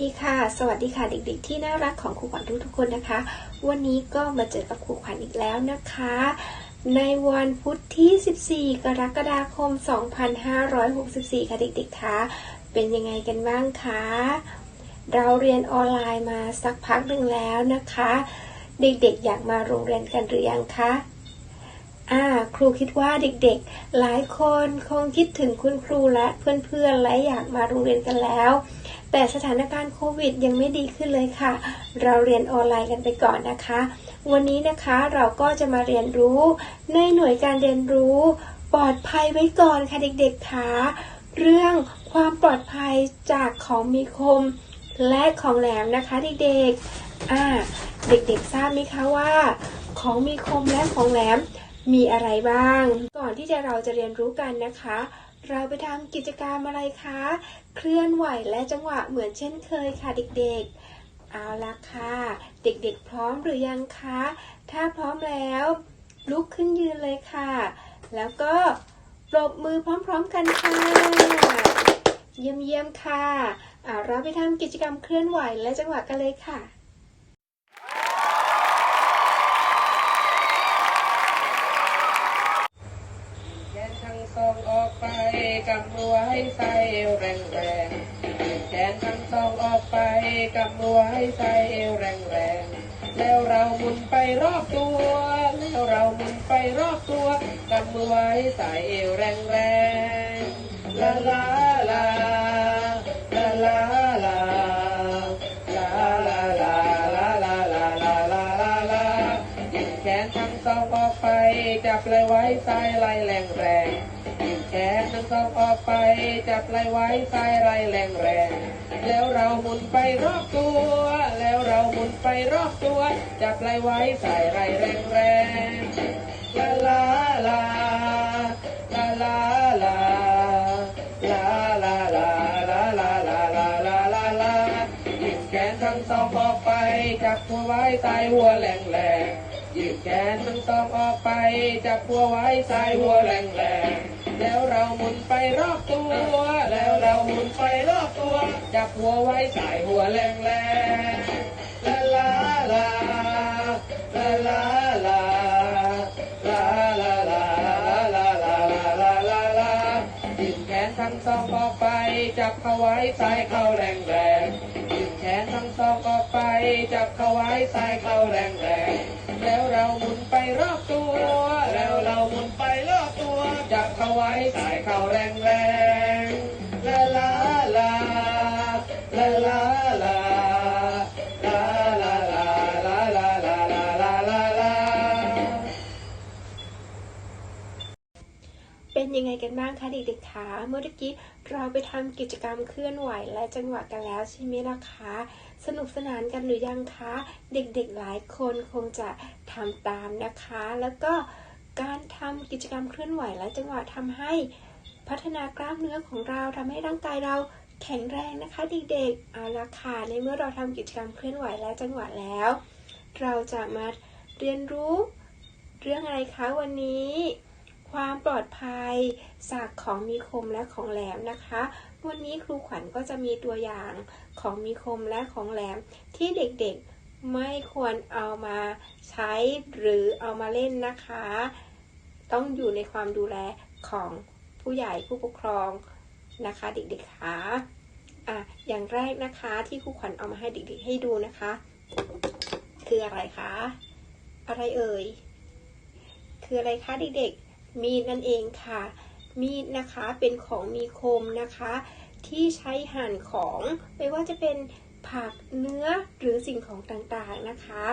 ดีค่ะ สวัสดีค่ะเด็กๆ ที่น่ารักของครูขวัญทุกๆคนนะคะ วันนี้ก็มาเจอกับครูขวัญอีกแล้วนะคะ ในวันพุธที่ 14 กรกฎาคม 2564 ค่ะเด็กๆคะเป็นยังไงกันบ้างคะเราเรียนออนไลน์มาสักพักหนึ่งแล้วนะคะ เด็กๆ อยากมาโรงเรียนกันหรือยังคะ อ่า ครูคิดว่าเด็กๆ หลายคนคงคิดถึงคุณครูและเพื่อนๆ และอยากมาโรงเรียนกันแล้ว แต่สถานการณ์โควิดยังไม่ดีขึ้นเลยค่ะ เราเรียนออนไลน์กันไปก่อนนะคะ วันนี้นะคะเราก็จะมาเรียนรู้ ในหน่วยการเรียนรู้ ปลอดภัยไว้ก่อนค่ะเด็กๆคะเรื่องความปลอดภัยจากของมีคม และของแหลมนะคะเด็กๆอ่าเด็กๆทราบไหมคะว่า ของมีคมและของแหลม มีอะไรบ้าง ก่อนที่จะเราจะเรียนรู้กันนะคะ เราไปทำกิจกรรมอะไรคะ เคลื่อนไหวและจังหวะเหมือนเช่นเคยค่ะเด็กๆ เอาละค่ะ เด็กๆ พร้อมหรือยังคะ ถ้าพร้อมแล้ว ลุกขึ้นยืนเลยค่ะ แล้วก็ปรบมือพร้อมๆกันค่ะ เยี่ยมๆค่ะอ่าเราไปทำกิจกรรมเคลื่อนไหวและจังหวะกันเลยค่ะ สองออกไปกำมือให้ใส่เอวแรงแรงๆ แล้วเราหมุนไปรอบตัว แล้วเราหมุนไปรอบตัวกำมือให้ใส่เอวแรงแรงๆ ลาลาลาลาลาลาลาลาลาลาลาลาลาลาลาลาแขนทั้งสองออกไปจับเลยไว้ใส่ไหลแรงแรงๆ แขนทั้งสองออกไปจับไหลไว้ใส่ไหลแรงแรงแล้วเราหมุนไปรอบตัว แล้วเราหมุนไปรอบตัว จับไหลไว้ใส่ไหลแรงแรงลาลาลาลาลาลาลาลาลาลาลาลาลาลาลาลาหยิบแขนทั้งสองออกไปจับหัวไว้ใส่หัวแรงแรงๆยืดแขนทั้งสองออกไปจับหัวไว้ใส่หัวแรงแรง แล้วเราหมุนไปรอบตัว แล้วเราหมุนไปรอบตัว จับหัวไว้ใส่หัวแรงแรงลาลาลาลาลาลาลาลาลาลาลาลาลาลาลายืดแขนทั้งสองออกไป จับเข้าไว้ใส่เข้าแรงแรงๆยืดแขนทั้งสองออกไป จับเข้าไว้ใส่เข้าแรงแรงแล้วเราหมุนไปรอบตัว แล้วเราหมุนไปรอบ เขาไว้สายเขาแรงแรงลาลาลาลาลาลาลาลาลาลาลาลาลาลาลาลาเป็นยังไงกันบ้างคะเด็กๆคะเมื่อกี้เราไปทำกิจกรรมเคลื่อนไหวและจังหวะกันแล้วใช่ไหมล่ะคะ สนุกสนานกันหรือยังคะ เด็กๆหลายคนคงจะทำตามนะคะ แล้วก็ การทำกิจกรรมเคลื่อนไหวและจังหวะทำให้พัฒนากล้ามเนื้อของเราทำให้ร่างกายเราแข็งแรงนะคะเด็กๆเอาละค่ะในเมื่อเราทำกิจกรรมเคลื่อนไหวและจังหวะแล้ว เราจะมาเรียนรู้เรื่องอะไรคะวันนี้ ความปลอดภัยจากของมีคมและของแหลมนะคะ วันนี้ครูขวัญก็จะมีตัวอย่างของมีคมและของแหลมที่เด็กๆ ไม่ควรเอามาใช้หรือเอามาเล่นนะคะ ต้องอยู่ในความดูแลของผู้ใหญ่ผู้ปกครองนะคะ เด็กๆคะอะอย่างแรกนะคะที่ครูขวัญเอามาให้เด็กๆให้ดูนะคะ คืออะไรคะ อะไรเอ่ย คืออะไรคะเด็กๆ มีดนั่นเองค่ะ มีดนะคะเป็นของมีคมนะคะ ที่ใช้หั่นของไม่ว่าจะเป็น ผักเนื้อหรือสิ่งของต่างๆนะคะ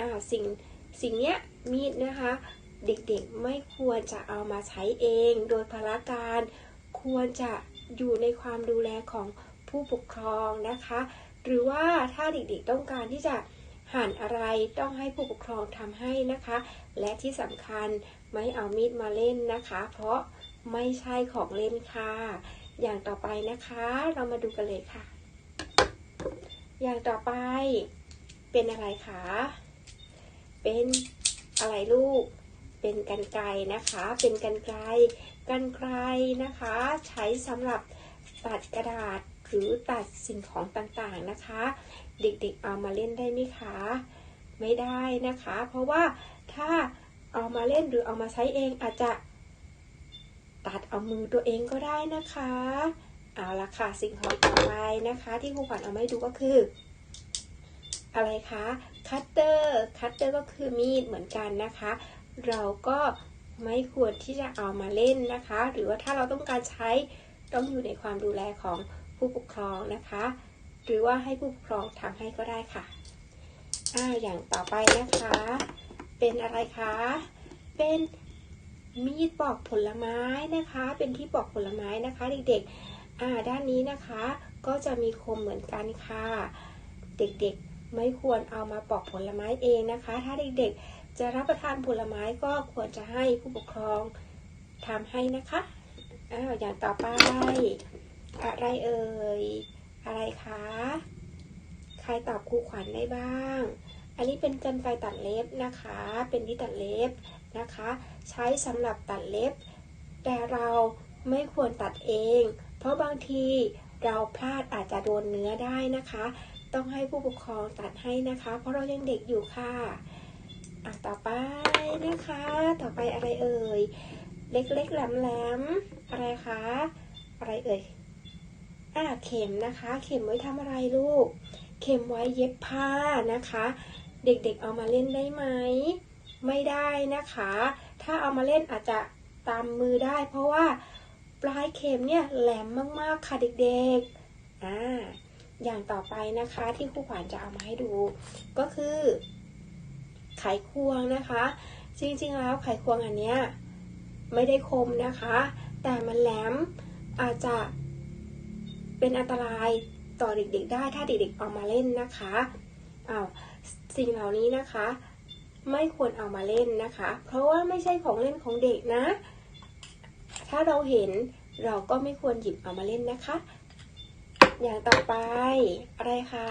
อ่าสิ่งสิ่งเนี้ยมีดนะคะ เด็กๆไม่ควรจะเอามาใช้เอง โดยพละการควรจะอยู่ในความดูแลของผู้ปกครองนะคะ หรือว่าถ้าเด็กๆต้องการที่จะหั่นอะไรต้องให้ผู้ปกครองทำให้นะคะ และที่สำคัญไม่เอามีดมาเล่นนะคะ เพราะไม่ใช่ของเล่นค่ะ อย่างต่อไปนะคะ เรามาดูกันเลยค่ะ อย่างต่อไปเป็นอะไรคะ เป็นอะไรลูก เป็นกันไกรนะคะ เป็นกันไกรกันไกรนะคะ ใช้สำหรับตัดกระดาษหรือตัดสิ่งของต่างๆนะคะ เด็กๆเอามาเล่นได้ไหมคะ ไม่ได้นะคะ เพราะว่าถ้าเอามาเล่นหรือเอามาใช้เองอาจจะตัดเอามือตัวเองก็ได้นะคะ เอาละค่ะสิ่งของต่อไปนะคะ ที่ครูขวัญเอามาให้ดูก็คือ อะไรคะคัตเตอร์คัตเตอร์ก็คือมีดเหมือนกันนะคะ เราก็ไม่ควรที่จะเอามาเล่นนะคะ หรือว่าถ้าเราต้องการใช้ต้องอยู่ในความดูแลของผู้ปกครองนะคะ หรือว่าให้ผู้ปกครองทำให้ก็ได้ค่ะอ่าอย่างต่อไปนะคะ เป็นอะไรคะ เป็นมีดปอกผลไม้นะคะ เป็นที่ปอกผลไม้นะคะ เด็กๆ อ่าด้านนี้นะคะก็จะมีคมเหมือนกันค่ะ เด็กๆไม่ควรเอามาปอกผลไม้เองนะคะ ถ้าเด็กๆจะรับประทานผลไม้ก็ควรจะให้ผู้ปกครองทำให้นะคะอ้าวอย่างต่อไป อะไรเอ่ยอะไรคะใครตอบครูขวัญได้บ้าง อันนี้เป็นกันไกรตัดเล็บนะคะ เป็นที่ตัดเล็บนะคะ ใช้สำหรับตัดเล็บ แต่เราไม่ควรตัดเอง เพราะบางทีเราพลาดอาจจะโดนเนื้อได้นะคะ ต้องให้ผู้ปกครองตัดให้นะคะ เพราะเรายังเด็กอยู่ค่ะอะต่อไปนะคะ ต่อไปอะไรเอ่ย เล็กๆแหลมๆอะไรคะ อะไรเอ่ยอ่าเข็มนะคะ เข็มไว้ทำอะไรลูก เข็มไว้เย็บผ้านะคะ เด็กๆเอามาเล่นได้ไหม ไม่ได้นะคะ ถ้าเอามาเล่นอาจจะตามมือได้ เพราะว่า ปลายเข็มเนี่ยแหลมมากๆค่ะเด็กๆอ่าอย่างต่อไปนะคะที่ครูขวัญจะเอามาให้ดู ก็คือ ไขควงนะคะ จริงๆแล้วไขควงอันเนี้ยไม่ได้คมนะคะ แต่มันแหลมอาจจะเป็นอันตรายต่อเด็กๆ ได้ถ้าเด็กๆเอามาเล่นนะคะอ้าวสิ่งเหล่านี้นะคะ ไม่ควรเอามาเล่นนะคะ เพราะว่าไม่ใช่ของเล่นของเด็กนะ ถ้าเราเห็นเราก็ไม่ควรหยิบเอามาเล่นนะคะ อย่างต่อไปอะไรคะ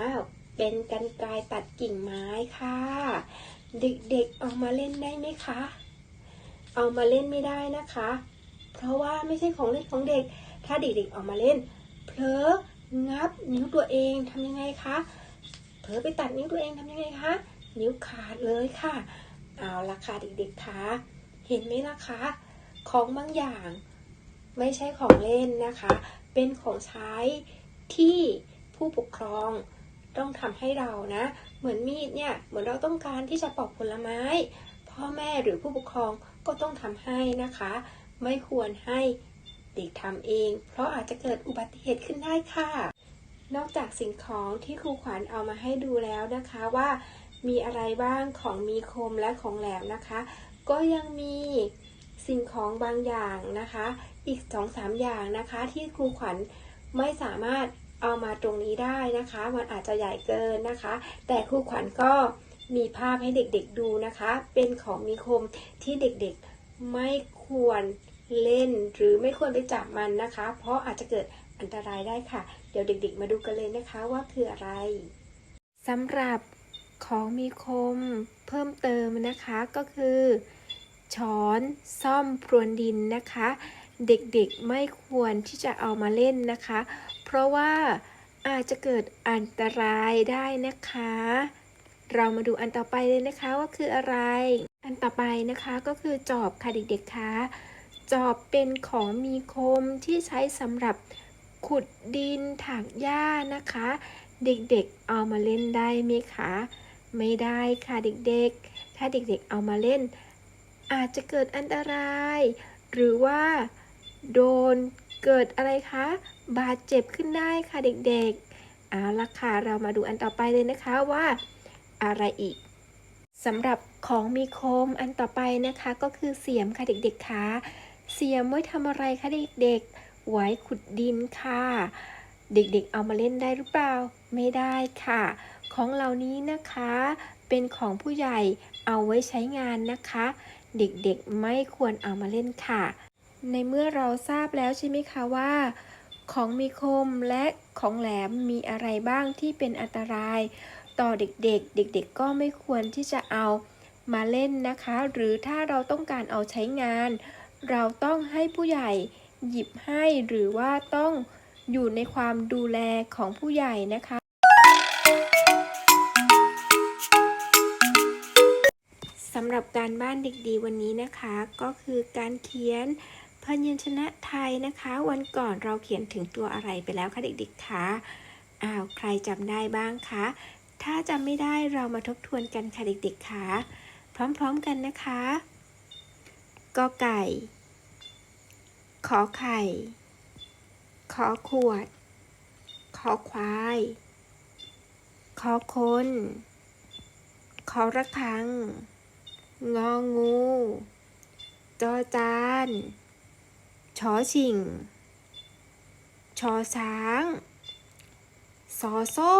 อ้าว เป็นกันไกรตัดกิ่งไม้ค่ะ เด็กๆเอามาเล่นได้ไหมคะ เอามาเล่นไม่ได้นะคะ เพราะว่าไม่ใช่ของเล่นของเด็ก ถ้าเด็กๆเอามาเล่นเผลองับนิ้วตัวเองทำยังไงคะ เผลอไปตัดนิ้วตัวเองทำยังไงคะ นิ้วขาดเลยค่ะ เอาละค่ะเด็กๆคะ เห็นไหมล่ะคะ ของบางอย่างไม่ใช่ของเล่นนะคะ เป็นของใช้ที่ผู้ปกครองต้องทำให้เรานะ เหมือนมีดเนี่ย เหมือนเราต้องการที่จะปอกผลไม้ พ่อแม่หรือผู้ปกครองก็ต้องทำให้นะคะ ไม่ควรให้เด็กทำเอง เพราะอาจจะเกิดอุบัติเหตุขึ้นได้ค่ะ นอกจากสิ่งของที่ครูขวัญเอามาให้ดูแล้วนะคะว่ามีอะไรบ้างของมีคมและของแหลมนะคะ ก็ยังมีสิ่งของบางอย่างนะคะ อีก2อสามอย่างนะคะที่ครูขวัญไม่สามารถเอามาตรงนี้ได้นะคะ มันอาจจะใหญ่เกินนะคะ แต่ครูขวัญก็มีภาพให้เด็กๆดูนะคะ เป็นของมีคมที่เด็กๆไม่ควรเล่น หรือไม่ควรไปจับมันนะคะ เพราะอาจจะเกิดอันตรายได้ค่ะ เดี๋ยวเด็กๆ มาดูกันเลยนะคะว่าคืออะไรสำหรับของมีคมเพิ่มเติมนะคะก็คือ ช้อนซ่อมพรวนดินนะคะ เด็กๆไม่ควรที่จะเอามาเล่นนะคะ เพราะว่าอาจจะเกิดอันตรายได้นะคะ เรามาดูอันต่อไปเลยนะคะว่าคืออะไร อันต่อไปนะคะก็คือจอบค่ะเด็กๆคะจอบเป็นของมีคมที่ใช้สำหรับขุดดินถากหญ้านะคะ เด็กๆเอามาเล่นได้ไหมคะ ไม่ได้ค่ะเด็กๆ ถ้าเด็กๆเอามาเล่น อาจจะเกิดอันตราย หรือว่าโดนเกิดอะไรคะ บาดเจ็บขึ้นได้ค่ะเด็กๆเอาละค่ะเรามาดูอันต่อไปเลยนะคะว่า อะไรอีกสำหรับของมีคมอันต่อไปนะคะก็คือเสียมค่ะเด็กๆคะเสียมไว้ทำอะไรคะเด็กๆ ไว้ขุดดินค่ะ เด็กๆเอามาเล่นได้หรือเปล่า ไม่ได้ค่ะ ของเหล่านี้นะคะ เป็นของผู้ใหญ่เอาไว้ใช้งานนะคะ เด็กๆไม่ควรเอามาเล่นค่ะ ในเมื่อเราทราบแล้วใช่ไหมคะว่า ของมีคมและของแหลมมีอะไรบ้างที่เป็นอันตราย ต่อเด็กๆ เด็กๆ ก็ไม่ควรที่จะเอามาเล่นนะคะ หรือถ้าเราต้องการเอาใช้งาน เราต้องให้ผู้ใหญ่หยิบให้หรือว่าต้องอยู่ในความดูแลของผู้ใหญ่นะคะำหรับการบ้านเด็กดีวันนี้นะคะ ก็คือการเขียนพยัญชนะไทยนะคะ วันก่อนเราเขียนถึงตัวอะไรไปแล้วคะเด็กๆคะอ้าวใครจำได้บ้างคะ ถ้าจำไม่ได้เรามาทบทวนกันค่ะเด็กๆคะพร้อมๆกันนะคะกอไก่ ขอไข่ ขอขวด ขอควาย ขอคนขอระฆัง งองู จอจานชอชิง ชอช้าง ซอโซ่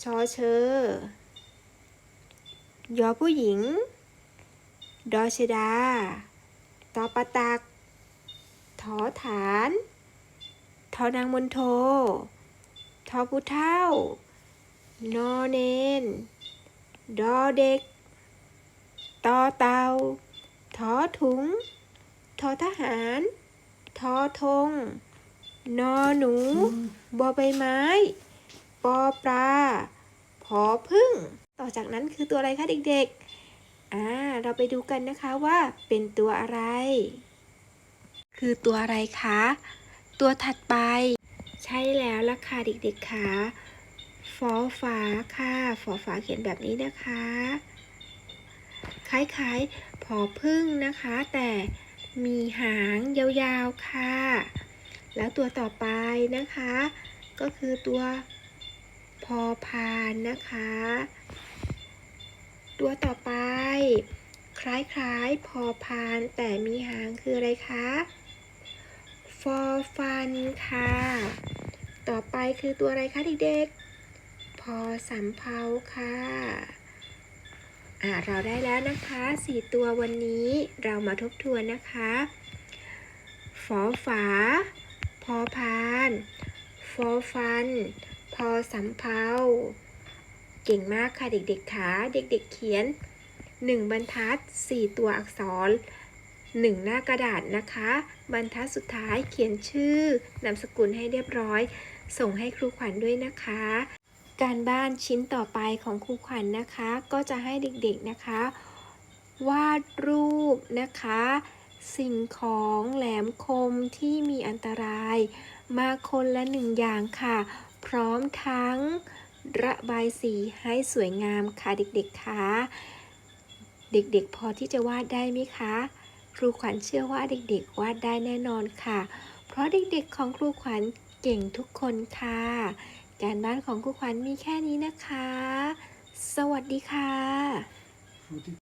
ชอเชอยอผู้หญิง ดอชดา ตอปะตักทอฐาน ทอนางมนโท ทอผู้เท่านอเนน ดอเด็ก ตอเตาทอถุง ทอทหาร ทอธง นอหนู บอใบไม้ ปอปลา พอพึ่ง ต่อจากนั้นคือตัวอะไรคะเด็กๆ อ่า เราไปดูกันนะคะว่าเป็นตัวอะไร คือตัวอะไรคะ ตัวถัดไป ใช่แล้วล่ะค่ะเด็กๆค่ะฟอฝาค่ะฟอฝาเขียนแบบนี้นะคะ คล้ายๆผอพึ่งนะคะ แต่มีหางยาวๆค่ะ แล้วตัวต่อไปนะคะ ก็คือตัวพอพานนะคะ ตัวต่อไป คล้ายๆพอพานแต่มีหางคืออะไรคะฟอฟันค่ะ ต่อไปคือตัวอะไรคะเด็กๆพอสำเภาค่ะ เราได้แล้วนะคะสี่ตัววันนี้เรามาทบทวนนะคะฟอฝา พอพานฟอฟัน พอสำเภาเก่งมากค่ะเด็กๆค่ะเด็กๆเขียน 1 บรรทัด 4 ตัวอักษร 1 หน้ากระดาษนะคะ บรรทัดสุดท้ายเขียนชื่อนามสกุลให้เรียบร้อย ส่งให้ครูขวัญด้วยนะคะ การบ้านชิ้นต่อไปของครูขวัญนะคะ ก็จะให้เด็กๆนะคะ วาดรูปนะคะ สิ่งของแหลมคมที่มีอันตราย มาคนละหนึ่งอย่างค่ะ พร้อมทั้งระบายสีให้สวยงามค่ะเด็กๆคะเด็กๆ พอที่จะวาดได้ไหมคะ ครูขวัญเชื่อว่าเด็กๆ วาดได้แน่นอนค่ะ เพราะเด็กๆของครูขวัญเก่งทุกคนค่ะ การบ้านของครูขวัญมีแค่นี้นะคะ สวัสดีค่ะ